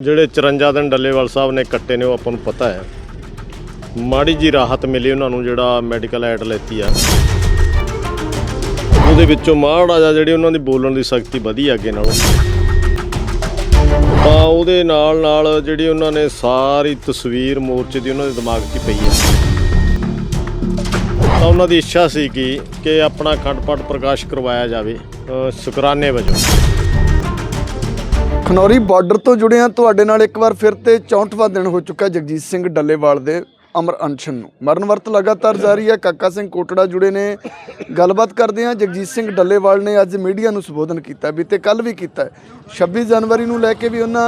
ਜਿਹੜੇ 54 ਦਿਨ ਡੱਲੇਵਾਲ ਸਾਹਿਬ ਨੇ ਕੱਟੇ ਨੇ, ਉਹ ਆਪਾਂ ਨੂੰ ਪਤਾ ਹੈ। ਮਾੜੀ ਜੀ ਰਾਹਤ ਮਿਲੀ ਉਹਨਾਂ ਨੂੰ, ਜਿਹੜਾ ਮੈਡੀਕਲ ਐਡ ਲੈਤੀ ਆ। ਉਹਦੇ ਵਿੱਚੋਂ ਮਾੜਾ ਜਿਹਾ ਜਿਹੜੀ ਉਹਨਾਂ ਦੀ ਬੋਲਣ ਦੀ ਸ਼ਕਤੀ ਵਧੀ ਅੱਗੇ ਨਾਲੋਂ। ਤਾਂ ਉਹਦੇ ਨਾਲ ਨਾਲ ਜਿਹੜੀ ਉਹਨਾਂ ਨੇ ਸਾਰੀ ਤਸਵੀਰ ਮੋਰਚੇ ਦੀ ਉਹਨਾਂ ਦੇ ਦਿਮਾਗ 'ਚ ਪਈ ਹੈ। ਤਾਂ ਉਹਨਾਂ ਦੀ ਇੱਛਾ ਸੀ ਕਿ ਕਿ ਆਪਣਾ ਅਖੰਡ ਪ੍ਰਕਾਸ਼ ਕਰਵਾਇਆ ਜਾਵੇ ਸ਼ੁਕਰਾਨੇ ਵਜੋਂ। ਖਨੌਰੀ ਬਾਰਡਰ ਤੋਂ ਜੁੜੇ ਹਾਂ ਤੁਹਾਡੇ ਨਾਲ ਇੱਕ ਵਾਰ ਫਿਰ ਤੇ 64ਵਾਂ ਦਿਨ ਹੋ ਚੁੱਕਾ ਜਗਜੀਤ ਸਿੰਘ ਡੱਲੇਵਾਲ ਦੇ ਅਮਰ ਅਨਸ਼ਨ ਨੂੰ। ਮਰਨ ਵਰਤ ਲਗਾਤਾਰ ਜਾਰੀ ਹੈ, ਕਾਕਾ ਸਿੰਘ ਕੋਟੜਾ ਜੁੜੇ ਨੇ। ਗੱਲਬਾਤ ਕਰਦੇ ਹਾਂ, ਜਗਜੀਤ ਸਿੰਘ ਡੱਲੇਵਾਲ ਨੇ ਅੱਜ ਮੀਡੀਆ ਨੂੰ ਸੰਬੋਧਨ ਕੀਤਾ ਬੀਤੇ ਕੱਲ ਵੀ ਕੀਤਾ ਹੈ। 26 ਜਨਵਰੀ ਨੂੰ ਲੈ ਕੇ ਵੀ ਉਹਨਾਂ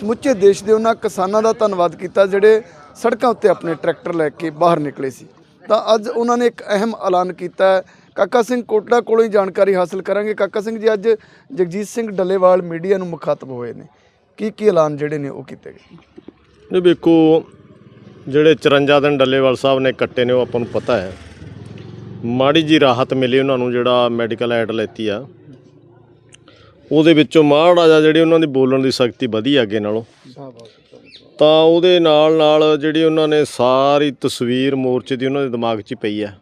ਸਮੁੱਚੇ ਦੇਸ਼ ਦੇ ਉਹਨਾਂ ਕਿਸਾਨਾਂ ਦਾ ਧੰਨਵਾਦ ਕੀਤਾ, ਜਿਹੜੇ ਸੜਕਾਂ ਉੱਤੇ ਆਪਣੇ ਟਰੈਕਟਰ ਲੈ ਕੇ ਬਾਹਰ ਨਿਕਲੇ ਸੀ। ਤਾਂ ਅੱਜ ਉਹਨਾਂ ਨੇ ਇੱਕ ਅਹਿਮ ਐਲਾਨ ਕੀਤਾ ਕਾਕਾ ਸਿੰਘ ਕੋਟਲਾ ਕੋਲੋਂ ਹੀ ਜਾਣਕਾਰੀ ਹਾਸਲ ਕਰਾਂਗੇ। ਕਾਕਾ ਸਿੰਘ ਜੀ, ਅੱਜ ਜਗਜੀਤ ਸਿੰਘ ਡੱਲੇਵਾਲ ਮੀਡੀਆ ਨੂੰ ਮੁਖਾਤਬ ਹੋਏ ਨੇ। ਕੀ ਕੀ ਐਲਾਨ ਜਿਹੜੇ ਨੇ ਉਹ ਕੀਤੇ ਗਏ? ਇਹ ਵੇਖੋ, ਜਿਹੜੇ 54 ਦਿਨ ਡੱਲੇਵਾਲ ਸਾਹਿਬ ਨੇ ਕੱਟੇ ਨੇ, ਉਹ ਆਪਾਂ ਨੂੰ ਪਤਾ ਹੈ। ਮਾੜੀ ਜੀ ਰਾਹਤ ਮਿਲੀ ਉਹਨਾਂ ਨੂੰ, ਜਿਹੜਾ ਮੈਡੀਕਲ ਐਡ ਲੈਤੀ ਆ। ਉਹਦੇ ਵਿੱਚੋਂ ਮਾੜਾ ਜਿਹਾ ਜਿਹੜੀ ਉਹਨਾਂ ਦੀ ਬੋਲਣ ਦੀ ਸ਼ਕਤੀ ਵਧੀ ਅੱਗੇ ਨਾਲੋਂ। ਤਾਂ ਉਹਦੇ ਨਾਲ ਨਾਲ ਜਿਹੜੀ ਉਹਨਾਂ ਨੇ ਸਾਰੀ ਤਸਵੀਰ ਮੋਰਚੇ ਦੀ ਉਹਨਾਂ ਦੇ ਦਿਮਾਗ 'ਚ ਪਈ ਹੈ।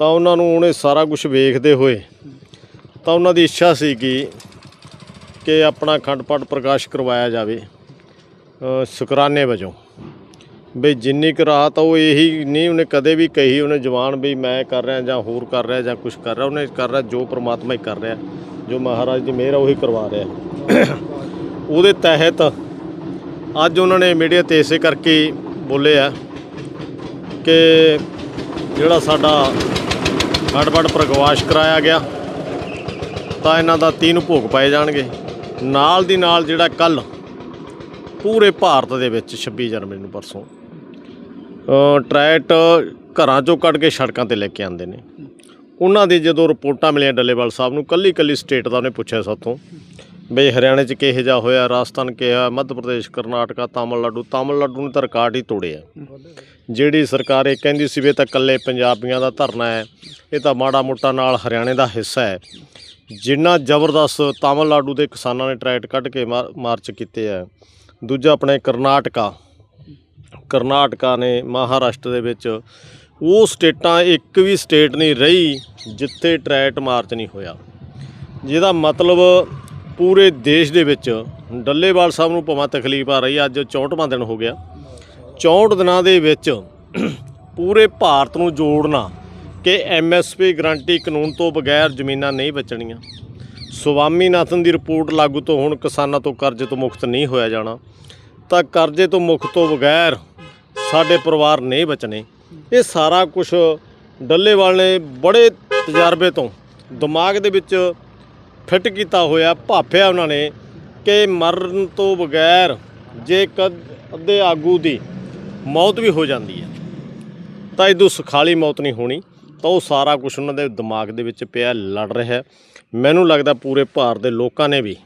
ਤਾਂ ਉਹਨਾਂ ਨੂੰ ਉਹਨੇ ਸਾਰਾ ਕੁਝ ਵੇਖਦੇ ਹੋਏ ਤਾਂ ਉਹਨਾਂ ਦੀ ਇੱਛਾ ਸੀ ਕਿ ਕਿ ਆਪਣਾ ਅਖੰਡ ਪਾਠ ਪ੍ਰਕਾਸ਼ ਕਰਵਾਇਆ ਜਾਵੇ ਸ਼ੁਕਰਾਨੇ ਵਜੋਂ। ਵੀ ਜਿੰਨੀ ਕੁ ਰਾਤ ਉਹ ਇਹੀ ਨਹੀਂ ਉਹਨੇ ਕਦੇ ਵੀ ਕਹੀ, ਉਹਨੇ ਜਵਾਨ ਵੀ ਮੈਂ ਕਰ ਰਿਹਾ ਜਾਂ ਹੋਰ ਕਰ ਰਿਹਾ ਜਾਂ ਕੁਝ ਕਰ ਰਿਹਾ, ਉਹਨੇ ਕਰ ਰਿਹਾ ਜੋ ਪ੍ਰਮਾਤਮਾ ਹੀ ਕਰ ਰਿਹਾ, ਜੋ ਮਹਾਰਾਜ ਦੀ ਮਿਹਰ ਉਹੀ ਕਰਵਾ ਰਿਹਾ। ਉਹਦੇ ਤਹਿਤ ਅੱਜ ਉਹਨਾਂ ਨੇ ਮੀਡੀਆ ਤੇ ਇਸੇ ਕਰਕੇ ਹੀ ਬੋਲੇ ਆ ਕਿ ਜਿਹੜਾ ਸਾਡਾ ਹੜਬੜ ਪ੍ਰਗਵਾਸ਼ ਕਰਾਇਆ ਗਿਆ। ਤਾਂ ਇਹਨਾਂ ਦਾ ਤੀਨ ਭੋਗ ਪਾਏ ਜਾਣਗੇ। ਨਾਲ ਦੀ ਨਾਲ ਜਿਹੜਾ ਕੱਲ ਪੂਰੇ ਭਾਰਤ ਦੇ ਵਿੱਚ 26 ਜਨਵਰੀ ਨੂੰ ਪਰਸੋਂ ਅ, ਟਰੈਟ ਘਰਾਂ ਚੋਂ ਕੱਢ ਕੇ ਸੜਕਾਂ ਤੇ ਲੈ ਕੇ ਆਉਂਦੇ ਨੇ। ਉਹਨਾਂ ਦੀ ਜਦੋਂ ਰਿਪੋਰਟਾਂ ਮਿਲੀਆਂ ਡੱਲੇਵਾਲ ਸਾਹਿਬ ਨੂੰ ਕੱਲੀ ਕੱਲੀ ਸਟੇਟ ਦਾ ਉਹਨੇ ਪੁੱਛਿਆ ਸਾਥੋਂ। ਬਈ ਹਰਿਆਣੇ 'ਚ ਕਿਹੋ ਜਿਹਾ ਹੋਇਆ, ਰਾਜਸਥਾਨ ਕਿਹਾ ਮੱਧ ਪ੍ਰਦੇਸ਼, ਕਰਨਾਟਕਾ, ਤਾਮਿਲਨਾਡੂ ਤਾਮਿਲਨਾਡੂ ਨੇ ਤਾਂ ਰਿਕਾਰਡ ਹੀ ਤੋੜਿਆ। ਜਿਹੜੀ ਸਰਕਾਰ ਇਹ ਕਹਿੰਦੀ ਸੀ ਵੀ ਤਾਂ ਇਕੱਲੇ ਪੰਜਾਬੀਆਂ ਦਾ ਧਰਨਾ ਹੈ, ਇਹ ਤਾਂ ਮਾੜਾ ਮੋਟਾ ਨਾਲ ਹਰਿਆਣੇ ਦਾ ਹਿੱਸਾ ਹੈ। ਜਿੰਨਾ ਜ਼ਬਰਦਸਤ ਤਾਮਿਲਨਾਡੂ ਦੇ ਕਿਸਾਨਾਂ ਨੇ ਟਰੈਕਟ ਕੱਢ ਕੇ ਮਾਰ- ਮਾਰਚ ਕੀਤੇ ਆ, ਦੂਜਾ ਆਪਣੇ ਕਰਨਾਟਕਾ ਕਰਨਾਟਕਾ ਨੇ ਮਹਾਰਾਸ਼ਟਰ ਦੇ ਵਿੱਚ, ਉਹ ਸਟੇਟਾਂ ਇੱਕ ਵੀ ਸਟੇਟ ਨਹੀਂ ਰਹੀ ਜਿੱਥੇ ਟਰੈਟ ਮਾਰਚ ਨਹੀਂ ਹੋਇਆ। ਜਿਹਦਾ ਮਤਲਬ ਪੂਰੇ ਦੇਸ਼ ਦੇ ਵਿੱਚ ਡੱਲੇਵਾਲ ਸਾਹਿਬ ਨੂੰ ਭਾਵੇਂ ਤਕਲੀਫ ਆ ਰਹੀ ਅੱਜ 64ਵਾਂ ਦਿਨ ਹੋ ਗਿਆ। 64 ਦਿਨਾਂ ਦੇ ਵਿੱਚ ਪੂਰੇ ਭਾਰਤ ਨੂੰ ਜੋੜਨਾ ਕਿ ਐਮਐਸਪੀ ਗਰੰਟੀ ਕਾਨੂੰਨ ਤੋਂ ਬਗੈਰ ਜ਼ਮੀਨਾਂ ਨਹੀਂ ਬਚਣੀਆਂ। ਸੁਵਾਮੀਨਾਥਨ ਦੀ ਰਿਪੋਰਟ ਲਾਗੂ ਤੋਂ ਹੁਣ ਕਿਸਾਨਾਂ ਤੋਂ ਕਰਜ਼ੇ ਤੋਂ ਮੁਕਤ ਨਹੀਂ ਹੋਇਆ ਜਾਣਾ। ਤਾਂ ਕਰਜ਼ੇ ਤੋਂ ਮੁਕਤ ਤੋਂ ਬਗੈਰ ਸਾਡੇ ਪਰਿਵਾਰ ਨਹੀਂ ਬਚਣੇ। ਇਹ ਸਾਰਾ ਕੁਝ ਡੱਲੇਵਾਲ ਨੇ ਬੜੇ ਤਜਰਬੇ ਤੋਂ ਦਿਮਾਗ ਦੇ ਵਿੱਚ ਫਿੱਟ ਕੀਤਾ ਹੋਇਆ, ਭਾਫਿਆ ਉਹਨਾਂ ਨੇ ਕਿ ਮਰਨ ਤੋਂ ਬਗੈਰ ਜੇ ਕਦ, ਅੱਧੇ ਆਗੂ ਦੀ ਮੌਤ ਵੀ ਹੋ ਜਾਂਦੀ ਹੈ। ਤਾਂ ਇਦੋਂ ਸੁਖਾਲੀ ਮੌਤ ਨਹੀਂ ਹੋਣੀ, ਤਾਂ ਉਹ ਸਾਰਾ ਕੁਝ ਉਹਨਾਂ ਦੇ ਦਿਮਾਗ ਦੇ ਵਿੱਚ ਪਿਆ, ਲੜ ਰਿਹਾ ਮੈਨੂੰ ਲੱਗਦਾ ਪੂਰੇ ਭਾਰਤ ਦੇ ਲੋਕਾਂ ਨੇ ਵੀ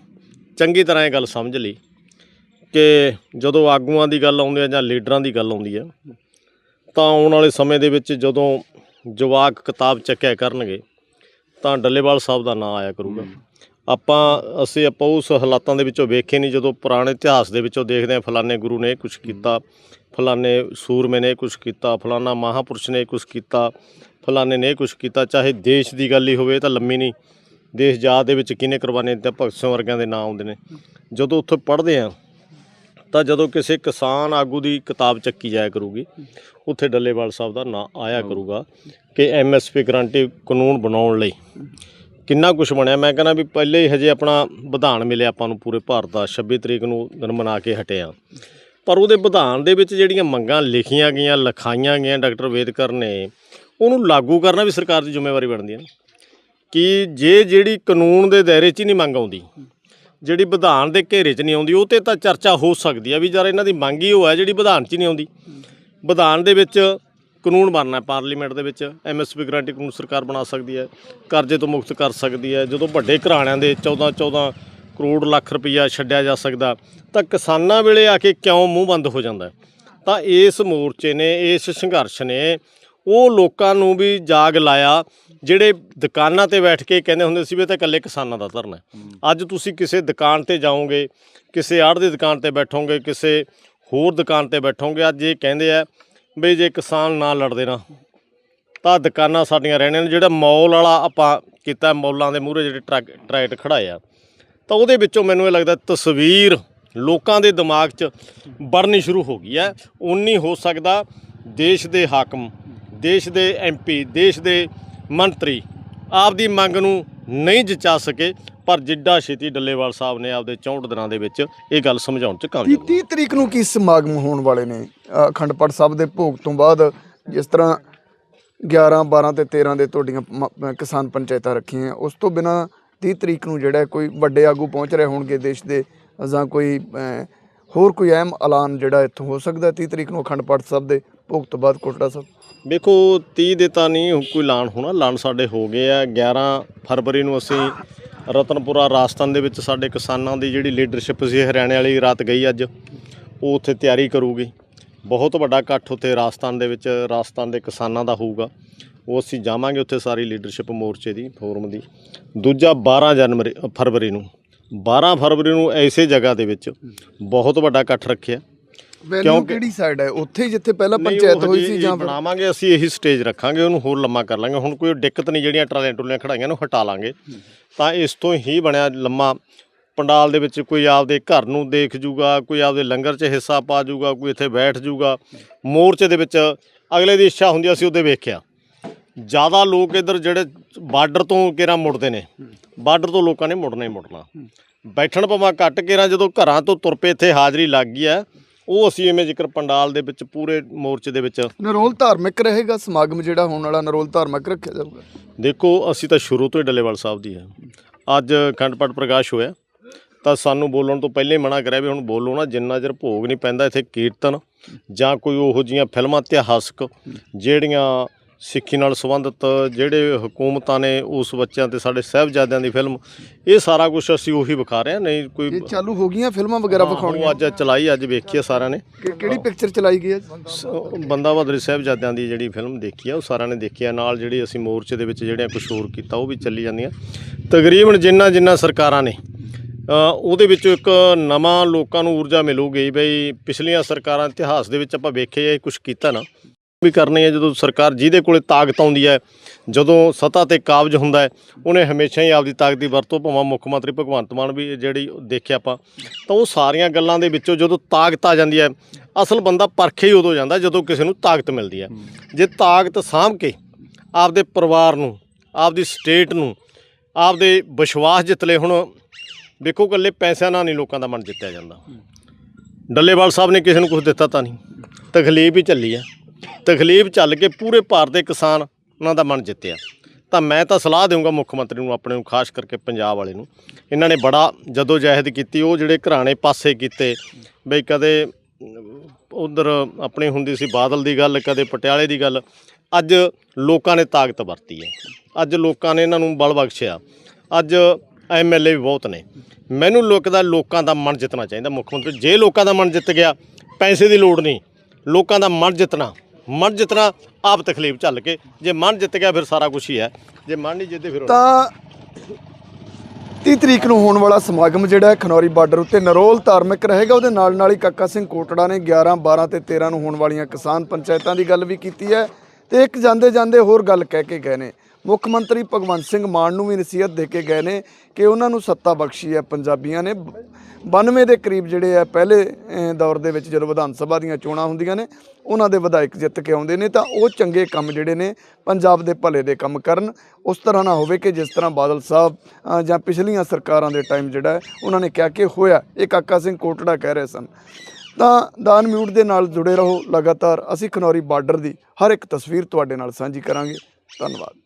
ਚੰਗੀ ਤਰ੍ਹਾਂ ਇਹ ਗੱਲ ਸਮਝ ਲਈ ਕਿ ਜਦੋਂ ਆਗੂਆਂ ਦੀ ਗੱਲ ਆਉਂਦੀ ਹੈ ਜਾਂ ਲੀਡਰਾਂ ਦੀ ਗੱਲ ਆਉਂਦੀ ਹੈ, ਤਾਂ ਆਉਣ ਵਾਲੇ ਸਮੇਂ ਦੇ ਵਿੱਚ ਜਦੋਂ ਜਵਾਕ ਕਿਤਾਬ ਚੱਕਿਆ ਕਰਨਗੇ ਤਾਂ ਡੱਲੇਵਾਲ ਸਾਹਿਬ ਦਾ ਨਾਂ ਆਇਆ ਕਰੂਗਾ। ਆਪਾਂ ਅਸੀਂ ਆਪਾਂ ਉਸ ਹਾਲਾਤਾਂ ਦੇ ਵਿੱਚੋਂ ਵੇਖੇ ਨਹੀਂ ਜਦੋਂ ਪੁਰਾਣੇ ਇਤਿਹਾਸ ਦੇ ਵਿੱਚੋਂ ਦੇਖਦੇ ਹਾਂ ਫਲਾਣੇ ਗੁਰੂ ਨੇ ਕੁਝ ਕੀਤਾ ਫਲਾਣੇ ਸੂਰਮੇ ਨੇ ਕੁਝ ਕੀਤਾ ਫਲਾਣਾ ਮਹਾਪੁਰਸ਼ ਨੇ ਕੁਝ ਕੀਤਾ ਫਲਾਣੇ ਨੇ ਕੁਝ ਕੀਤਾ ਚਾਹੇ ਦੇਸ਼ ਦੀ ਗੱਲ ਹੀ ਹੋਵੇ ਤਾਂ ਲੰਮੀ ਨਹੀਂ। ਦੇਸ਼ ਜਾਤ ਦੇ ਵਿੱਚ ਕਿਹਨੇ ਕੁਰਬਾਨੀ ਦਿੱਤੀ ਭਗਤ ਸਿੰਘ ਵਰਗਿਆਂ ਦੇ ਨਾਂ ਆਉਂਦੇ ਨੇ। ਜਦੋਂ ਉੱਥੇ ਪੜ੍ਹਦੇ ਆ ਤਾਂ ਜਦੋਂ ਕਿਸੇ ਕਿਸਾਨ ਆਗੂ ਦੀ ਕਿਤਾਬ ਚੱਕੀ ਜਾਇਆ ਕਰੂਗੀ ਉੱਥੇ ਡੱਲੇਵਾਲ ਸਾਹਿਬ ਦਾ ਨਾਂ ਆਇਆ ਕਰੂਗਾ ਕਿ ਐਮਐਸਪੀ ਗਰੰਟੀ ਕਾਨੂੰਨ ਬਣਾਉਣ ਲਈ। ਕਿੰਨਾ ਕੁਝ ਬਣਿਆ? ਮੈਂ ਕਹਿੰਦਾ ਵੀ ਪਹਿਲੇ ਹੀ ਹਜੇ ਆਪਣਾ ਵਿਧਾਨ ਮਿਲਿਆ ਆਪਾਂ ਨੂੰ ਪੂਰੇ ਭਾਰਤ ਦਾ 26 ਤਰੀਕ ਨੂੰ ਦਿਨ ਮਨਾ ਕੇ ਹਟੇ ਆ। ਪਰ ਉਹਦੇ ਵਿਧਾਨ ਦੇ ਵਿੱਚ ਜਿਹੜੀਆਂ ਮੰਗਾਂ ਲਿਖੀਆਂ ਗਈਆਂ ਲਿਖਾਈਆਂ ਗਈਆਂ ਡਾਕਟਰ ਵੇਦਕਰ ਨੇ ਉਹਨੂੰ ਲਾਗੂ ਕਰਨਾ ਵੀ ਸਰਕਾਰ ਦੀ ਜ਼ਿੰਮੇਵਾਰੀ ਬਣਦੀ ਹੈ ਕਿ ਜੇ ਜਿਹੜੀ ਕਾਨੂੰਨ ਦੇ ਦਾਇਰੇ 'ਚ ਹੀ ਨਹੀਂ ਮੰਗ ਆਉਂਦੀ ਜਿਹੜੀ ਵਿਧਾਨ ਦੇ ਘੇਰੇ 'ਚ ਨਹੀਂ ਆਉਂਦੀ, ਉਹ ਤੇ ਤਾਂ ਚਰਚਾ ਹੋ ਸਕਦੀ ਆ ਵੀ ਯਾਰ ਇਹਨਾਂ ਦੀ ਮੰਗ ਹੀ ਉਹ ਹੈ ਜਿਹੜੀ ਵਿਧਾਨ 'ਚ ਨਹੀਂ ਆਉਂਦੀ। ਵਿਧਾਨ ਦੇ ਵਿੱਚ ਕਾਨੂੰਨ ਬਣਨਾ ਹੈ, ਪਾਰਲੀਮੈਂਟ ਦੇ ਵਿੱਚ ਐਮਐਸਪੀ ਗਰੰਟੀ ਕਾਨੂੰਨ ਸਰਕਾਰ ਬਣਾ ਸਕਦੀ ਹੈ, ਕਰਜ਼ੇ ਤੋਂ ਮੁਕਤ ਕਰ ਸਕਦੀ ਹੈ। ਜਦੋਂ ਵੱਡੇ ਘਰਾਣਿਆਂ ਦੇ 14 14 ਕਰੋੜ ਲੱਖ ਰੁਪਈਆ ਛੱਡਿਆ ਜਾ ਸਕਦਾ, ਤਾਂ ਕਿਸਾਨਾਂ ਵੇਲੇ ਆ ਕੇ ਕਿਉਂ ਮੂੰਹ ਬੰਦ ਹੋ ਜਾਂਦਾ ਤਾਂ ਇਸ ਮੋਰਚੇ ਨੇ, ਇਸ ਸੰਘਰਸ਼ ਨੇ ਉਹ ਲੋਕਾਂ ਨੂੰ ਵੀ ਜਾਗ ਲਾਇਆ। ਜਿਹੜੇ ਦੁਕਾਨਾਂ ਤੇ ਬੈਠ ਕੇ ਕਹਿੰਦੇ ਹੁੰਦੇ ਸੀ ਵੀ ਇਹ ਤਾਂ ਇਕੱਲੇ ਕਿਸਾਨਾਂ ਦਾ ਧਰਨਾ ਹੈ। ਅੱਜ ਤੁਸੀਂ ਕਿਸੇ ਦੁਕਾਨ ਤੇ ਜਾਓਗੇ ਕਿਸੇ ਆੜ ਦੀ ਦੁਕਾਨ ਤੇ ਬੈਠੋਗੇ ਕਿਸੇ ਹੋਰ ਦੁਕਾਨ ਤੇ ਬੈਠੋਗੇ ਅੱਜ ਇਹ ਕਹਿੰਦੇ ਆ ਵੀ ਜੇ ਕਿਸਾਨ ਨਾ ਲੜਦੇ ਨਾ ਤਾਂ ਦੁਕਾਨਾਂ ਸਾਡੀਆਂ ਰਹਿਣੀਆਂ ਨੇ। ਜਿਹੜਾ ਮੌਲ ਵਾਲਾ ਆਪਾਂ ਕੀਤਾ ਮੌਲਾਂ ਦੇ ਮੂਹਰੇ ਜਿਹੜੇ ਟਰੱਕ ਟਰੈਕਟ ਖੜਾਏ ਆ ਤਾਂ ਉਹਦੇ ਵਿੱਚੋਂ ਮੈਨੂੰ ਇਹ ਲੱਗਦਾ ਤਸਵੀਰ ਲੋਕਾਂ ਦੇ ਦਿਮਾਗ 'ਚ ਬਣਨੀ ਸ਼ੁਰੂ ਹੋ ਗਈ ਹੈ। ਉਨੀ ਹੋ ਸਕਦਾ ਦੇਸ਼ ਦੇ ਹਾਕਮ ਦੇਸ਼ ਦੇ ਐਮਪੀ ਦੇਸ਼ ਦੇ ਮੰਤਰੀ ਆਪਦੀ ਮੰਗ ਨੂੰ ਨਹੀਂ ਜਚਾ ਸਕੇ, ਪਰ ਜਿੱਡਾ ਛੇਤੀ ਡੱਲੇਵਾਲ ਸਾਹਿਬ ਨੇ ਆਪਦੇ 64 ਦਿਨਾਂ ਦੇ ਵਿੱਚ ਇਹ ਗੱਲ ਸਮਝਾਉਣ 'ਚ ਕਾਮਯਾਬ 30 ਤਰੀਕ ਨੂੰ ਕੀ ਸਮਾਗਮ ਹੋਣ ਵਾਲੇ ਨੇ? ਅਖੰਡ ਪਾਠ ਸਾਹਿਬ ਦੇ ਭੋਗ ਤੋਂ ਬਾਅਦ ਜਿਸ ਤਰ੍ਹਾਂ 11 12 ਤੇ 13 ਦੇ ਤੁਹਾਡੀਆਂ ਕਿਸਾਨ ਪੰਚਾਇਤਾਂ ਰੱਖੀਆਂ, ਉਸ ਤੋਂ ਬਿਨਾ 30 ਤਰੀਕ ਨੂੰ ਜਿਹੜਾ ਕੋਈ ਵੱਡੇ ਆਗੂ ਪਹੁੰਚ ਰਹੇ ਹੋਣਗੇ ਦੇਸ਼ ਦੇ ਜਾਂ ਕੋਈ ਹੋਰ ਕੋਈ ਅਹਿਮ ਐਲਾਨ ਜਿਹੜਾ ਇੱਥੋਂ ਹੋ ਸਕਦਾ ਹੈ 30 ਤਰੀਕ ਨੂੰ ਅਖੰਡ ਪਾਠ ਸਾਹਿਬ ਦੇ ਭੋਗ ਤੋਂ ਬਾਅਦ ਕੋਟੜਾ ਸਾਹਿਬ? ਵੇਖੋ 30 ਦੇ ਤਾਂ ਨਹੀਂ ਕੋਈ ਐਲਾਨ ਹੋਣਾ। ਐਲਾਨ ਸਾਡੇ ਹੋ ਗਏ ਆ। 11 ਫਰਵਰੀ ਨੂੰ ਅਸੀਂ ਰਤਨਪੁਰਾ ਰਾਜਸਥਾਨ ਦੇ ਵਿੱਚ ਸਾਡੇ ਕਿਸਾਨਾਂ ਦੀ ਜਿਹੜੀ ਲੀਡਰਸ਼ਿਪ ਸੀ ਹਰਿਆਣੇ ਵਾਲੀ ਰਾਤ ਗਈ ਅੱਜ। ਉਹ ਉੱਥੇ ਤਿਆਰੀ ਕਰੂਗੀ। ਬਹੁਤ ਵੱਡਾ ਇਕੱਠ ਉੱਥੇ ਰਾਜਸਥਾਨ ਦੇ ਵਿੱਚ, ਰਾਜਸਥਾਨ ਦੇ ਕਿਸਾਨਾਂ ਦਾ ਹੋਊਗਾ। ਉਹ ਅਸੀਂ ਜਾਵਾਂਗੇ ਉੱਥੇ ਸਾਰੀ ਲੀਡਰਸ਼ਿਪ ਮੋਰਚੇ ਦੀ ਫੋਰਮ ਦੀ। ਦੂਜਾ 12 ਜਨਵਰੀ, ਫਰਵਰੀ ਨੂੰ। 12 ਫਰਵਰੀ ਨੂੰ ਐਸੇ ਜਗ੍ਹਾ ਦੇ ਵਿੱਚ ਬਹੁਤ ਵੱਡਾ ਇਕੱਠ ਰੱਖਿਆ। ਕਿਉਂਕਿ- ਕਿਹੜੀ ਸਾਈਡ ਹੈ? ਉੱਥੇ ਹੀ ਜਿੱਥੇ ਪਹਿਲਾਂ ਨਹੀਂ, ਪੰਚਾਇਤ ਹੋਈ ਹਜੇ ਸੀ ਇਹ ਜਾਂ ਬਣਾਵਾਂਗੇ ਅਸੀਂ ਇਹੀ ਸਟੇਜ ਰੱਖਾਂਗੇ ਉਹਨੂੰ ਹੋਰ ਲੰਮਾ ਕਰ ਲਾਂਗੇ। ਹੁਣ ਕੋਈ ਦਿੱਕਤ ਨਹੀਂ ਜਿਹੜੀਆਂ ਟਰਾਲੀਆਂ ਟੁਲੀਆਂ ਖੜਾਈਆਂ ਨੂੰ ਹਟਾ ਲਾਂਗੇ। ਤਾਂ ਇਸ ਤੋਂ ਹੀ ਬਣਿਆ ਲੰਮਾ ਪੰਡਾਲ ਦੇ ਵਿੱਚ ਕੋਈ ਆਪਦੇ ਘਰ ਨੂੰ ਦੇਖ ਜੂਗਾ ਕੋਈ ਆਪਦੇ ਲੰਗਰ 'ਚ ਹਿੱਸਾ ਪਾ ਜੂਗਾ ਕੋਈ ਇੱਥੇ ਬੈਠ ਜੂਗਾ। ਮੋਰਚੇ ਦੇ ਵਿੱਚ ਅਗਲੇ ਦੀ ਇੱਛਾ ਹੁੰਦੀ ਅਸੀਂ ਉਹਦੇ ਵੇਖਿਆ। ਜ਼ਿਆਦਾ ਲੋਕ ਇੱਧਰ ਜਿਹੜੇ ਬਾਰਡਰ ਤੋਂ ਕਿਰਾਂ ਮੁੜਦੇ ਨੇ ਬਾਰਡਰ ਤੋਂ ਲੋਕਾਂ ਨੇ ਮੁੜਨਾ ਹੀ ਮੁੜਨਾ। ਬੈਠਣ ਪਵਾ ਘੱਟ ਕਿਰਾਂ ਜਦੋਂ ਘਰਾਂ ਤੋਂ ਤੁਰ ਪਏ ਇੱਥੇ ਹਾਜ਼ਰੀ ਲੱਗ ਗਈ ਹੈ ਉਹ ਅਸੀਂ ਇਵੇਂ ਜ਼ਿਕਰ ਪੰਡਾਲ ਦੇ ਵਿੱਚ ਪੂਰੇ ਮੋਰਚੇ ਦੇ ਵਿੱਚ ਨਰੋਲ ਧਾਰਮਿਕ ਰਹੇਗਾ ਸਮਾਗਮ ਜਿਹੜਾ ਹੋਣ ਵਾਲਾ ਨਰੋਲ ਧਾਰਮਿਕ ਰੱਖਿਆ ਜਾਊਗਾ। ਦੇਖੋ ਅਸੀਂ ਤਾਂ ਸ਼ੁਰੂ ਤੋਂ ਹੀ ਡੱਲੇਵਾਲ ਸਾਹਿਬ ਦੀ ਹੈ। ਅੱਜ ਅਖੰਡ ਪਾਠ ਪ੍ਰਕਾਸ਼ ਹੋਇਆ ਤਾਂ ਸਾਨੂੰ ਬੋਲਣ ਤੋਂ ਪਹਿਲੇ ਮਨਾ ਕਰਿਆ ਵੀ ਹੁਣ ਬੋਲੋ ਨਾ ਜਿੰਨਾ ਚਿਰ ਭੋਗ ਨਹੀਂ ਪੈਂਦਾ ਇੱਥੇ ਕੀਰਤਨ ਜਾਂ ਕੋਈ ਉਹੋ ਜੀਆਂ ਫਿਲਮਾਂ ਇਤਿਹਾਸਕ ਜਿਹੜੀਆਂ ਸਿੱਖੀ ਨਾਲ ਸੰਬੰਧਿਤ ਜਿਹੜੇ ਹਕੂਮਤਾਂ ਨੇ ਉਸ ਬੱਚਿਆਂ ਤੇ ਸਾਡੇ ਸਾਹਿਬਜ਼ਾਦਿਆਂ ਦੀ ਫਿਲਮ ਇਹ ਸਾਰਾ ਕੁਝ ਅਸੀਂ ਉਹੀ ਵਿਖਾ ਰਹੇ ਹਾਂ ਨਹੀਂ ਕੋਈ ਇਹ ਚਾਲੂ ਹੋ ਗਈਆਂ ਫਿਲਮਾਂ ਵਗੈਰਾ ਹਾਂ, ਵਿਖਾਉਣੀਆਂ? ਉਹ ਅੱਜ ਚਲਾਈ ਅੱਜ ਵੇਖੀ ਆ ਸਾਰਿਆਂ ਨੇ। ਕਿ- ਕਿਹੜੀ ਪਿਕਚਰ ਚਲਾਈ ਗਈ ਹੈ ਸ- ਬੰਦਾ ਬਹਾਦਰ ਸਾਹਿਬਜ਼ਾਦਿਆਂ ਦੀ ਜਿਹੜੀ ਫਿਲਮ ਦੇਖੀ ਆ ਉਹ ਸਾਰਿਆਂ ਨੇ ਦੇਖੀ ਆ। ਨਾਲ ਜਿਹੜੀ ਅਸੀਂ ਮੋਰਚੇ ਦੇ ਵਿੱਚ ਜਿਹੜੀਆਂ ਕੁਝ ਹੋਰ ਕੀਤਾ ਉਹ ਵੀ ਚੱਲੀ ਜਾਂਦੀਆਂ। ਤਕਰੀਬਨ ਜਿੰਨਾ ਜਿੰਨਾ ਸਰਕਾਰਾਂ ਨੇ ਅ, ਉਹਦੇ ਵਿੱਚੋਂ ਇੱਕ ਨਵਾਂ ਲੋਕਾਂ ਨੂੰ ਊਰਜਾ ਮਿਲੂਗੀ ਬਈ ਪਿਛਲੀਆਂ ਸਰਕਾਰਾਂ ਇਤਿਹਾਸ ਦੇ ਵਿੱਚ ਆਪਾਂ ਵੇਖਿਆ ਇਹ ਕੁਝ ਕੀਤਾ ਨਾ ਵੀ ਕਰਨੀ ਹੈ। ਜਦੋਂ ਸਰਕਾਰ ਜਿਹਦੇ ਕੋਲੇ ਤਾਕਤ ਆਉਂਦੀ ਹੈ, ਜਦੋਂ ਸੱਤਾ ਤੇ ਕਾਬਜ ਹੁੰਦਾ ਹੈ, ਉਹਨੇ ਹਮੇਸ਼ਾ ਹੀ ਆਪਦੀ ਤਾਕਤ ਦੀ ਵਰਤੋਂ ਭਾਵੇਂ ਮੁੱਖ ਮੰਤਰੀ ਭਗਵੰਤ ਮਾਨ ਵੀ ਜਿਹੜੀ ਦੇਖਿਆ ਆਪਾਂ, ਤਾਂ ਉਹ ਸਾਰੀਆਂ ਗੱਲਾਂ ਦੇ ਵਿੱਚੋਂ ਜਦੋਂ ਤਾਕਤ ਆ ਜਾਂਦੀ ਹੈ, ਅਸਲ ਬੰਦਾ ਪਰਖੇ ਹੀ ਉਦੋਂ ਜਾਂਦਾ ਜਦੋਂ ਕਿਸੇ ਨੂੰ ਤਾਕਤ ਮਿਲਦੀ ਹੈ। ਜੇ ਤਾਕਤ ਸਾਂਭ ਕੇ ਆਪਦੇ ਪਰਿਵਾਰ ਨੂੰ, ਆਪਦੀ ਸਟੇਟ ਨੂੰ, ਆਪਦੇ ਵਿਸ਼ਵਾਸ ਜਿੱਤ ਲਏ ਹੁਣ ਵੇਖੋ ਇਕੱਲੇ ਪੈਸਿਆਂ ਨਾਲ ਨਹੀਂ ਲੋਕਾਂ ਦਾ ਮਨ ਜਿੱਤਿਆ ਜਾਂਦਾ। ਡੱਲੇਵਾਲ ਸਾਹਿਬ ਨੇ ਕਿਸੇ ਨੂੰ ਕੁਝ ਦਿੱਤਾ ਤਾਂ ਨਹੀਂ। ਤਕਲੀਫ ਹੀ ਚੱਲੀ ਆ ਤਕਲੀਫ ਚੱਲ ਕੇ ਪੂਰੇ ਭਾਰਤ ਦੇ ਕਿਸਾਨ ਉਹਨਾਂ ਦਾ ਮਨ ਜਿੱਤਿਆ। ਤਾਂ ਮੈਂ ਤਾਂ ਸਲਾਹ ਦੇਵਾਂਗਾ ਮੁੱਖ ਮੰਤਰੀ ਨੂੰ, ਆਪਣੇ ਨੂੰ, ਖਾਸ ਕਰਕੇ ਪੰਜਾਬ ਵਾਲੇ ਨੂੰ। ਇਹਨਾਂ ਨੇ ਬੜਾ ਜਦੋਂ ਜਹਿਦ ਕੀਤੀ, ਉਹ ਜਿਹੜੇ ਘਰਾਣੇ ਪਾਸੇ ਕੀਤੇ। ਬਈ ਕਦੇ ਉਧਰ ਆਪਣੀ ਹੁੰਦੀ ਸੀ ਬਾਦਲ ਦੀ ਗੱਲ, ਕਦੇ ਪਟਿਆਲੇ ਦੀ ਗੱਲ। ਅੱਜ ਲੋਕਾਂ ਨੇ ਤਾਕਤ ਵਰਤੀ ਹੈ। ਅੱਜ ਲੋਕਾਂ ਨੇ ਇਹਨਾਂ ਨੂੰ ਬਲ ਬਖਸ਼ਿਆ। ਅੱਜ ਐਮਐਲਏ ਵੀ ਬਹੁਤ ਨੇ। ਮੈਨੂੰ ਲੱਗਦਾ ਲੋਕਾਂ ਦਾ ਮਨ ਜਿੱਤਣਾ ਚਾਹੀਦਾ। ਮੁੱਖ ਮੰਤਰੀ, ਜੇ ਲੋਕਾਂ ਦਾ ਮਨ ਜਿੱਤ ਗਿਆ, ਪੈਸੇ ਦੀ ਲੋੜ ਨਹੀਂ। ਲੋਕਾਂ ਦਾ ਮਨ ਜਿੱਤਣਾ। ਮਨ ਜਿੱਤਣਾ ਆਪ ਤਕਲੀਫ ਝੱਲ ਕੇ, ਜੇ ਮਨ ਜਿੱਤ ਗਿਆ ਫਿਰ ਸਾਰਾ ਕੁਝ ਹੀ ਹੈ। ਜੇ ਮਨ ਨਹੀਂ ਜਿੱਤੇ ਫਿਰ ਤਾਂ 30 ਤਰੀਕ ਨੂੰ ਹੋਣ ਵਾਲਾ ਸਮਾਗਮ ਜਿਹੜਾ ਹੈ ਖਨੌਰੀ ਬਾਰਡਰ ਉੱਤੇ ਨਰੋਲ ਧਾਰਮਿਕ ਰਹੇਗਾ। ਉਹਦੇ ਨਾਲ ਨਾਲ ਹੀ ਕਾਕਾ ਸਿੰਘ ਕੋਟੜਾ ਨੇ 11 12 ਤੇ 13 ਨੂੰ ਹੋਣ ਵਾਲੀਆਂ ਕਿਸਾਨ ਪੰਚਾਇਤਾਂ ਦੀ ਗੱਲ ਵੀ ਕੀਤੀ ਹੈ। ਤੇ ਇੱਕ ਜਾਂਦੇ ਜਾਂਦੇ ਹੋਰ ਗੱਲ ਕਹਿ ਕੇ ਗਏ ਨੇ। ਮੁੱਖ ਮੰਤਰੀ ਭਗਵੰਤ ਸਿੰਘ ਮਾਨ ਨੂੰ ਵੀ ਨਸੀਹਤ ਦੇ ਕੇ ਗਏ ਨੇ ਕਿ ਉਹਨਾਂ ਨੂੰ ਸੱਤਾ ਬਖਸ਼ੀ ਹੈ ਪੰਜਾਬੀਆਂ ਨੇ। 92 ਦੇ ਕਰੀਬ ਜਿਹੜੇ ਆ, ਪਹਿਲੇ ਦੌਰ ਦੇ ਵਿੱਚ ਜਦੋਂ ਵਿਧਾਨ ਸਭਾ ਦੀਆਂ ਚੋਣਾਂ ਹੁੰਦੀਆਂ ਨੇ, ਉਹਨਾਂ ਦੇ ਵਿਧਾਇਕ ਜਿੱਤ ਕੇ ਆਉਂਦੇ ਨੇ ਤਾਂ ਉਹ ਚੰਗੇ ਕੰਮ ਜਿਹੜੇ ਨੇ ਪੰਜਾਬ ਦੇ ਭਲੇ ਦੇ ਕੰਮ ਕਰਨ। ਉਸ ਤਰ੍ਹਾਂ ਨਾ ਹੋਵੇ ਕਿ ਜਿਸ ਤਰ੍ਹਾਂ ਬਾਦਲ ਸਾਹਿਬ ਜਾਂ ਪਿਛਲੀਆਂ ਸਰਕਾਰਾਂ ਦੇ ਟਾਈਮ ਜਿਹੜਾ ਉਹਨਾਂ ਨੇ ਕਿਹਾ ਕਿ ਹੋਇਆ, ਇਹ ਕਾਕਾ ਸਿੰਘ ਕੋਟੜਾ ਕਹਿ ਰਹੇ ਸਨ। ਤਾਂ ਦਾਨ ਮਿਊਟ ਦੇ ਨਾਲ ਜੁੜੇ ਰਹੋ। ਲਗਾਤਾਰ ਅਸੀਂ ਖਨੌਰੀ ਬਾਰਡਰ ਦੀ ਹਰ ਇੱਕ ਤਸਵੀਰ ਤੁਹਾਡੇ ਨਾਲ ਸਾਂਝੀ ਕਰਾਂਗੇ। ਧੰਨਵਾਦ।